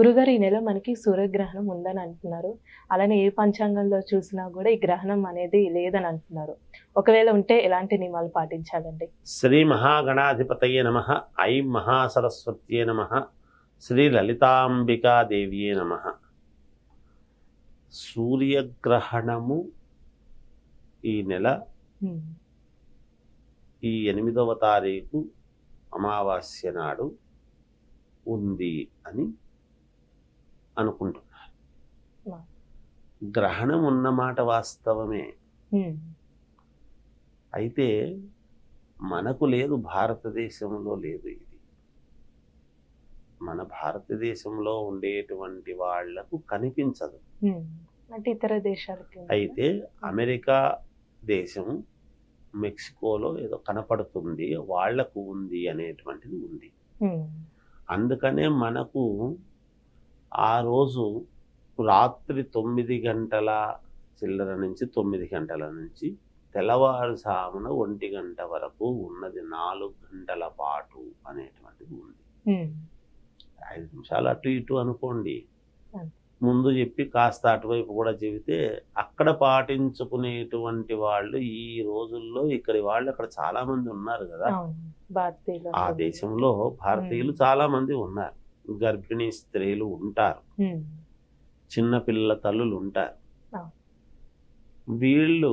గురుగారు ఈ నెల మనకి సూర్యగ్రహణం ఉందని అంటున్నారు. అలానే ఏ పంచాంగంలో చూసినా కూడా ఈ గ్రహణం అనేది లేదని అంటున్నారు. ఒకవేళ ఉంటే ఎలాంటి నియమాలు పాటించాలండి? శ్రీ మహాగణాధిపతయే నమ. ఐం మహాసరస్వత్యే నమ. శ్రీ లలితాంబికాదేవియే నమ. సూర్యగ్రహణము ఈ నెల ఈ ఎనిమిదవ తారీఖు అమావాస్య నాడు ఉంది అని అనుకుంటున్నారు. గ్రహణం ఉన్నమాట వాస్తవమే. అయితే మనకు లేదు భారతదేశంలో లేదు ఇది. మన భారతదేశంలో ఉండేటువంటి వాళ్ళకు కనిపించదు. అంటే ఇతర దేశాలకి? అయితే అమెరికా దేశం మెక్సికోలో ఏదో కనపడుతుంది వాళ్ళకు ఉంది అనేటువంటిది ఉంది. అందుకనే మనకు ఆ రోజు రాత్రి తొమ్మిది గంటల చిల్లర నుంచి తొమ్మిది గంటల నుంచి తెల్లవారుజామున ఒంటి గంట వరకు ఉన్నది నాలుగు గంటల పాటు అనేటువంటిది ఉంది. ఐదు నిమిషాలు అటు ఇటు అనుకోండి. ముందు చెప్పి కాస్త అటువైపు కూడా చెబితే అక్కడ పాటించుకునేటువంటి వాళ్ళు ఈ రోజుల్లో ఇక్కడి వాళ్ళు అక్కడ చాలా మంది ఉన్నారు కదా. ఆ దేశంలో భారతీయులు చాలా మంది ఉన్నారు. గర్భిణీ స్త్రీలు ఉంటారు. ఉమ్, చిన్న పిల్లల తల్లులు ఉంటారు. వీళ్ళు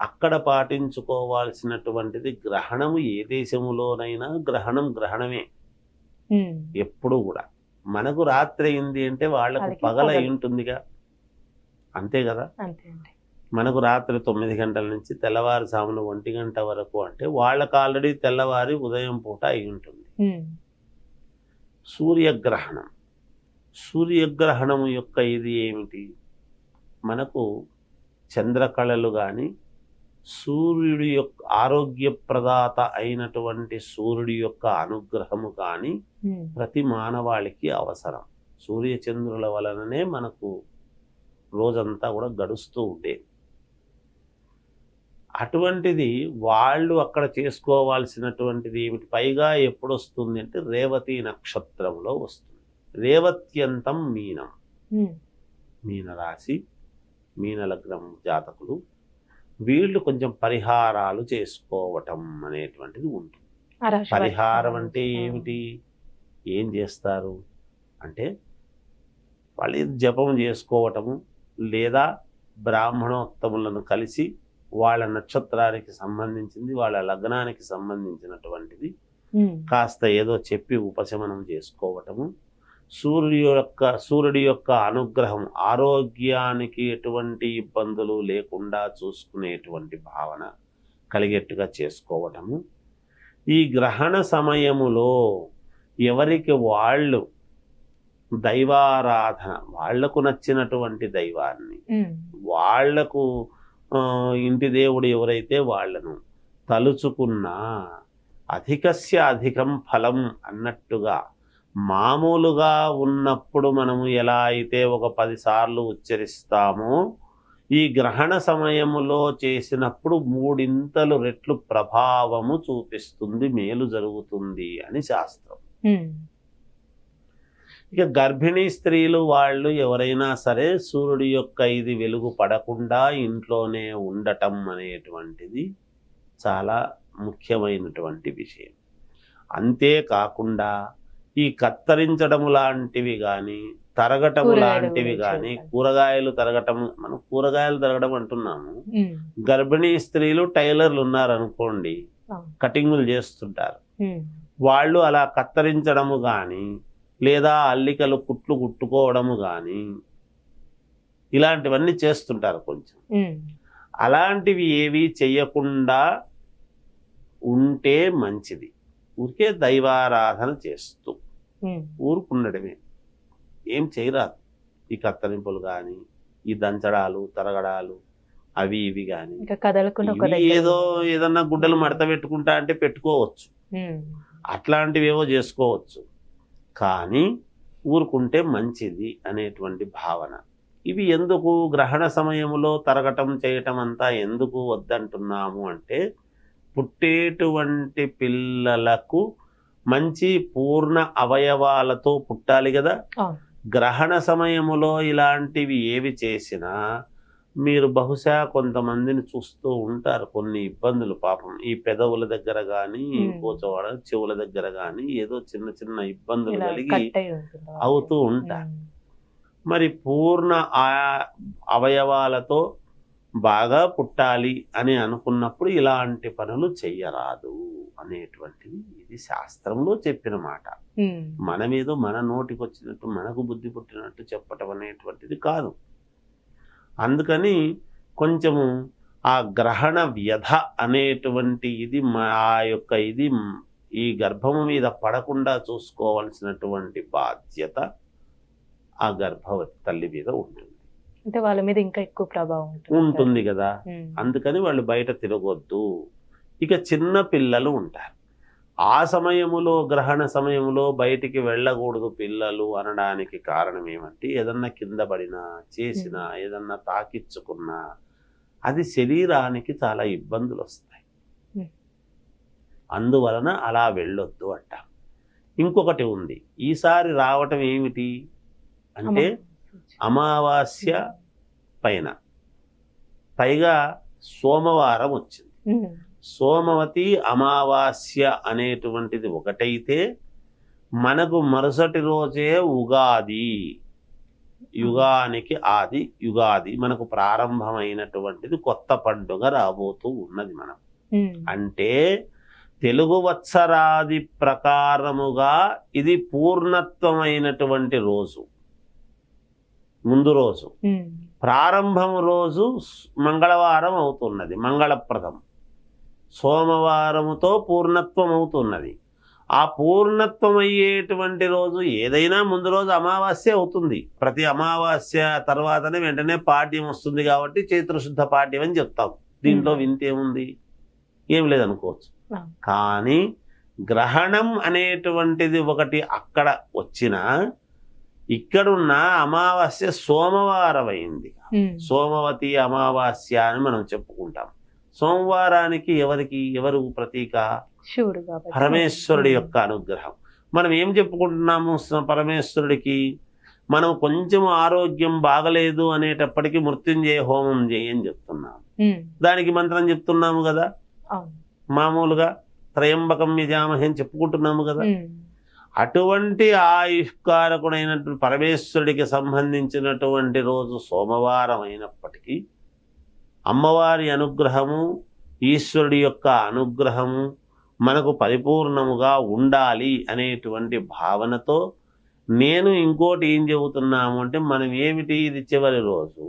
అక్కడ పాటించుకోవాల్సినటువంటిది గ్రహణము ఏ దేశములోనైనా గ్రహణం గ్రహణమే. ఎప్పుడు కూడా. మనకు రాత్రి అయింది అంటే వాళ్ళకు పగల ఉంటుందిగా అంతే కదా? మనకు రాత్రి తొమ్మిది గంటల నుంచి తెల్లవారుజామున ఒంటి గంట వరకు అంటే వాళ్ళకు ఆల్రెడీ తెల్లవారి ఉదయం పూట అయి ఉంటుంది సూర్యగ్రహణం. సూర్యగ్రహణం యొక్క ఇది ఏమిటి? మనకు చంద్రకళలు కానీ సూర్యుడి యొక్క ఆరోగ్యప్రదాత అయినటువంటి సూర్యుడి యొక్క అనుగ్రహము కానీ ప్రతి మానవాళికి అవసరం. సూర్యచంద్రుల వలననే మనకు రోజంతా కూడా గడుస్తూ ఉండేది. అటువంటిది వాళ్ళు అక్కడ చేసుకోవాల్సినటువంటిది ఏమిటి? పైగా ఎప్పుడు వస్తుంది అంటే రేవతి నక్షత్రంలో వస్తుంది. రేవత్యంతం మీనం. మీనరాశి మీన లగ్నం జాతకులు వీళ్ళు కొంచెం పరిహారాలు చేసుకోవటం అనేటువంటిది ఉంటుంది. పరిహారం అంటే. ఏమిటి? ఏం చేస్తారు? అంటే వాళ్ళు జపం చేసుకోవటము లేదా బ్రాహ్మణోత్తములను కలిసి వాళ్ళ నక్షత్రానికి సంబంధించింది వాళ్ళ లగ్నానికి సంబంధించినటువంటిది. కాస్త ఏదో చెప్పి ఉపశమనం చేసుకోవటము. సూర్యు యొక్క సూర్యుడి యొక్క అనుగ్రహం ఆరోగ్యానికి ఎటువంటి ఇబ్బందులు లేకుండా చూసుకునేటువంటి భావన కలిగేట్టుగా చేసుకోవటము. ఈ గ్రహణ సమయములో ఎవరికి వాళ్ళు దైవారాధన వాళ్ళకు నచ్చినటువంటి దైవాన్ని వాళ్ళకు ఇంటి దేవుడు ఎవరైతే వాళ్ళను తలుచుకున్నా అధికస్య అధికం ఫలం అన్నట్టుగా మామూలుగా ఉన్నప్పుడు మనము ఎలా అయితే ఒక పదిసార్లు ఉచ్చరిస్తామో ఈ గ్రహణ సమయములో చేసినప్పుడు మూడింతలు రెట్లు ప్రభావము చూపిస్తుంది మేలు జరుగుతుంది అని శాస్త్రం. ఇక గర్భిణీ స్త్రీలు వాళ్ళు ఎవరైనా సరే సూర్యుడి యొక్క ఇది వెలుగు పడకుండా ఇంట్లోనే ఉండటం అనేటువంటిది చాలా ముఖ్యమైనటువంటి విషయం. అంతేకాకుండా ఈ కత్తరించడం లాంటివి కానీ తరగటం లాంటివి కానీ. కూరగాయలు తరగటం మనం కూరగాయలు తరగడం అంటున్నాము. గర్భిణీ స్త్రీలు టైలర్లు ఉన్నారనుకోండి అవును. కటింగులు చేస్తుంటారు. వాళ్ళు అలా కత్తరించడము కానీ లేదా అల్లికలు కుట్లు కుట్టుకోవడము కానీ ఇలాంటివన్నీ చేస్తుంటారు కొంచెం. అలాంటివి ఏవి చెయ్యకుండా ఉంటే మంచిది. ఊరికే దైవారాధన చేస్తూ ఊరుకుండడమే ఏం చేయరాదు. ఈ కత్తరింపులు కానీ ఈ దంచడాలు తరగడాలు అవి ఇవి కానీ ఏదో ఏదన్నా గుడ్డలు మడత పెట్టుకుంటా అంటే పెట్టుకోవచ్చు. అట్లాంటివి ఏవో చేసుకోవచ్చు. కానీ ఊరుకుంటే మంచిది అనేటువంటి భావన ఇవి ఎందుకు గ్రహణ సమయంలో తరగటం చేయటం అంతా ఎందుకు వద్దంటున్నాము అంటే పుట్టేటువంటి పిల్లలకు మంచి పూర్ణ అవయవాలతో పుట్టాలి కదా. గ్రహణ సమయములో ఇలాంటివి ఏవి చేసినా మీరు బహుశా కొంతమందిని చూస్తూ ఉంటారు కొన్ని ఇబ్బందులు పాపం ఈ పెదవుల దగ్గర కానీ చోట చెవుల దగ్గర కానీ ఏదో చిన్న చిన్న ఇబ్బందులు కలిగి. అవుతూ ఉంటారు. మరి పూర్ణ ఆ- అవయవాలతో బాగా పుట్టాలి అని అనుకున్నప్పుడు ఇలాంటి పనులు చెయ్యరాదు అనేటువంటిది ఇది శాస్త్రంలో చెప్పిన మాట. మనమేదో మన నోటికి వచ్చినట్టు మనకు బుద్ధి పుట్టినట్టు చెప్పటం అనేటువంటిది కాదు అందుకని కొంచెము ఆ గ్రహణ వ్యధ అనేటువంటి ఇది ఆ యొక్క ఇది ఈ గర్భము మీద పడకుండా చూసుకోవాల్సినటువంటి బాధ్యత ఆ గర్భవతి తల్లి మీద ఉంటుంది. అంటే వాళ్ళ మీద ఇంకా ఎక్కువ ప్రభావం ఉంటుంది. కదా. అందుకని వాళ్ళు బయట తిరగొద్దు. ఇక చిన్న పిల్లలు ఉంటారు. ఆ సమయములో గ్రహణ సమయములో బయటికి వెళ్ళకూడదు పిల్లలు అనడానికి కారణం ఏమంటే ఏదన్నా కింద పడినా చేసినా ఏదన్నా తాకిచ్చుకున్నా అది శరీరానికి చాలా ఇబ్బందులు వస్తాయి. అందువలన అలా వెళ్ళొద్దు అంట. ఇంకొకటి ఉంది. ఈసారి రావటం ఏమిటి? అంటే అమావాస్య. పైన. పైగా సోమవారం వచ్చింది. సోమవతి అమావాస్య అనేటువంటిది ఒకటైతే మనకు మరుసటి రోజే ఉగాది. యుగానికి ఆది యుగాది మనకు ప్రారంభమైనటువంటిది కొత్త పండుగ రాబోతూ ఉన్నది మనం. అంటే తెలుగు వత్సరాది ప్రకారముగా ఇది పూర్ణత్వమైనటువంటి రోజు. ముందు రోజు. ప్రారంభం రోజు మంగళవారం అవుతున్నది మంగళప్రదం. సోమవారముతో పూర్ణత్వం అవుతున్నది ఆ పూర్ణత్వం అయ్యేటువంటి రోజు ఏదైనా ముందు రోజు అమావాస్య అవుతుంది. ప్రతి అమావాస్య తర్వాతనే వెంటనే పాడ్యం వస్తుంది కాబట్టి చైత్రశుద్ధ పాడ్యం అని చెప్తాం. దీంట్లో. వింతేముంది ఏం లేదనుకోవచ్చు. కానీ గ్రహణం అనేటువంటిది ఒకటి అక్కడ వచ్చినా ఇక్కడున్న అమావాస్య సోమవారం అయింది. సోమవతి అమావాస్య అని మనం చెప్పుకుంటాం. సోమవారానికి ఎవరికి ఎవరు ప్రతీక? శివుడు పరమేశ్వరుడి. యొక్క అనుగ్రహం. మనం ఏం చెప్పుకుంటున్నాము పరమేశ్వరుడికి? మనం కొంచెం ఆరోగ్యం బాగలేదు అనేటప్పటికీ మృత్యుంజయ హోమం చేయని చెప్తున్నాం. ఉమ్. దానికి మంత్రం చెప్తున్నాము కదా? మామూలుగా త్రయంబకం యజామహి అని చెప్పుకుంటున్నాము కదా. అటువంటి ఆయుష్కారకుడైనటువంటి పరమేశ్వరుడికి సంబంధించినటువంటి రోజు సోమవారం అయినప్పటికీ అమ్మవారి అనుగ్రహము ఈశ్వరుడి యొక్క అనుగ్రహము మనకు పరిపూర్ణముగా ఉండాలి అనేటువంటి భావనతో నేను ఇంకోటి ఏం చెబుతున్నాము అంటే మనం ఏమిటి ఇది చివరి రోజు.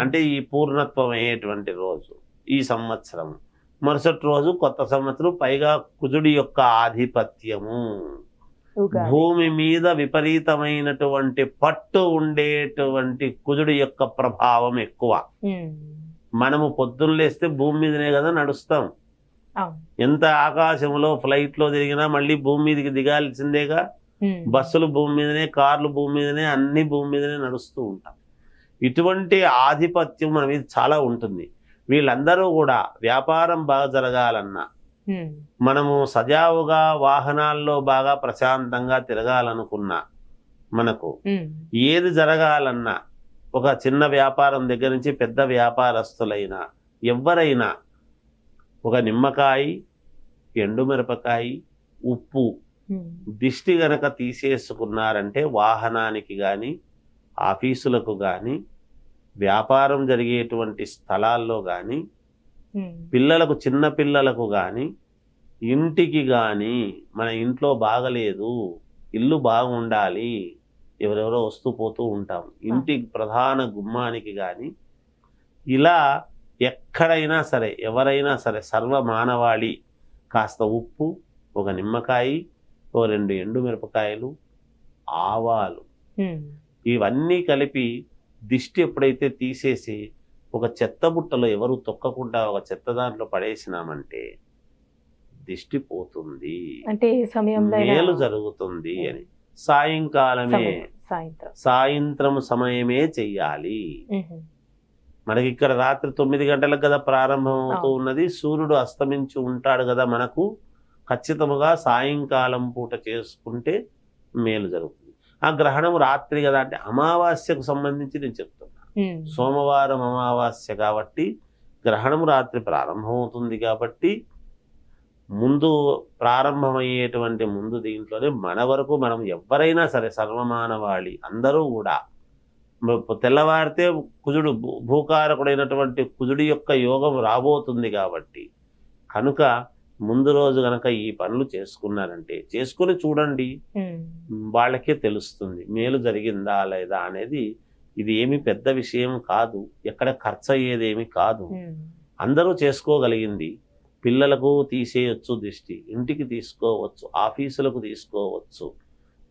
అంటే ఈ పూర్ణత్వం అయ్యేటువంటి రోజు ఈ సంవత్సరం మరుసటి రోజు కొత్త సంవత్సరం పైగా కుజుడి యొక్క ఆధిపత్యము. భూమి మీద విపరీతమైనటువంటి పట్టు ఉండేటువంటి కుజుడి యొక్క ప్రభావం ఎక్కువ. మనము పొద్దున్న లేస్తే భూమి మీదనే కదా నడుస్తాం ఎంత ఆకాశంలో ఫ్లైట్లో తిరిగినా మళ్ళీ భూమి మీదకి దిగాల్సిందేగా. బస్సులు భూమి మీదనే కార్లు భూమి మీదనే అన్ని భూమి మీదనే నడుస్తూ ఉంటాం ఇటువంటి ఆధిపత్యం మన మీద చాలా ఉంటుంది వీళ్ళందరూ కూడా వ్యాపారం బాగా జరగాలన్నా. మనము సజావుగా వాహనాల్లో బాగా ప్రశాంతంగా తిరగాలనుకున్నా మనకు. ఏది జరగాలన్నా ఒక చిన్న వ్యాపారం దగ్గర నుంచి పెద్ద వ్యాపారస్తులైనా ఎవరైనా ఒక నిమ్మకాయ ఎండుమిరపకాయ ఉప్పు. దిష్టి గనక తీసేసుకున్నారంటే వాహనానికి కానీ ఆఫీసులకు కానీ వ్యాపారం జరిగేటువంటి స్థలాల్లో కానీ. పిల్లలకు చిన్న పిల్లలకు కానీ ఇంటికి కానీ మన ఇంట్లో బాగలేదు ఇల్లు బాగుండాలి ఎవరెవరో వస్తూ పోతూ ఉంటాం. ఇంటి ప్రధాన గుమ్మానికి కానీ ఇలా ఎక్కడైనా సరే ఎవరైనా సరే సర్వ మానవాళి కాస్త ఉప్పు ఒక నిమ్మకాయ ఓ రెండు ఎండుమిరపకాయలు ఆవాలు ఉమ్. ఇవన్నీ కలిపి దిష్టి ఎప్పుడైతే తీసేసి ఒక చెత్త బుట్టలో ఎవరు తొక్కకుండా ఒక చెత్త దాంట్లో పడేసినామంటే దిష్టి పోతుంది. అంటే సమయంలో మేలు జరుగుతుంది అని. సాయంకాలమే. సాయంత్రం. సాయంత్రం సమయమే చెయ్యాలి. మనకి ఇక్కడ రాత్రి తొమ్మిది గంటలకు కదా ప్రారంభం అవుతూ. ఉన్నది. సూర్యుడు అస్తమించి ఉంటాడు కదా మనకు. ఖచ్చితముగా సాయంకాలం పూట చేసుకుంటే మేలు జరుగుతుంది. ఆ గ్రహణం రాత్రి కదా అంటే అమావాస్యకు సంబంధించి నేను చెప్తున్నా. సోమవారం అమావాస్య కాబట్టి గ్రహణం రాత్రి ప్రారంభమవుతుంది కాబట్టి ముందు ప్రారంభమయ్యేటువంటి ముందు దీంట్లోనే మన వరకు మనం ఎవరైనా సరే సర్వమానవాళి అందరూ కూడా. తెల్లవారితే కుజుడు భూకారకుడైనటువంటి కుజుడి యొక్క యోగం రాబోతుంది కాబట్టి. కనుక ముందు రోజు గనక ఈ పనులు చేసుకున్నారంటే చేసుకుని చూడండి. వాళ్ళకే తెలుస్తుంది. మేలు జరిగిందా లేదా అనేది ఇది ఏమి పెద్ద విషయం కాదు. ఎక్కడ ఖర్చు అయ్యేదేమి కాదు. అందరూ చేసుకోగలిగింది. పిల్లలకు తీసేయొచ్చు దిష్టి ఇంటికి తీసుకోవచ్చు ఆఫీసులకు తీసుకోవచ్చు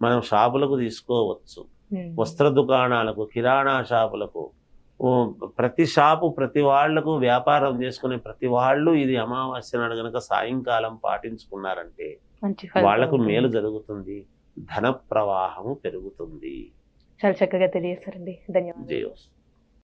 మనం షాపులకు తీసుకోవచ్చు. వస్త్ర దుకాణాలకు కిరాణా షాపులకు ప్రతి షాపు ప్రతి వాళ్ళకు వ్యాపారం చేసుకునే ప్రతి వాళ్ళు ఇది అమావాస్య నాడు గనక సాయంకాలం పాటించుకున్నారంటే వాళ్ళకు. మేలు జరుగుతుంది ధన ప్రవాహము పెరుగుతుంది చాలా చక్కగా తెలియజేశారండి ధన్యవాదాలు జయోస్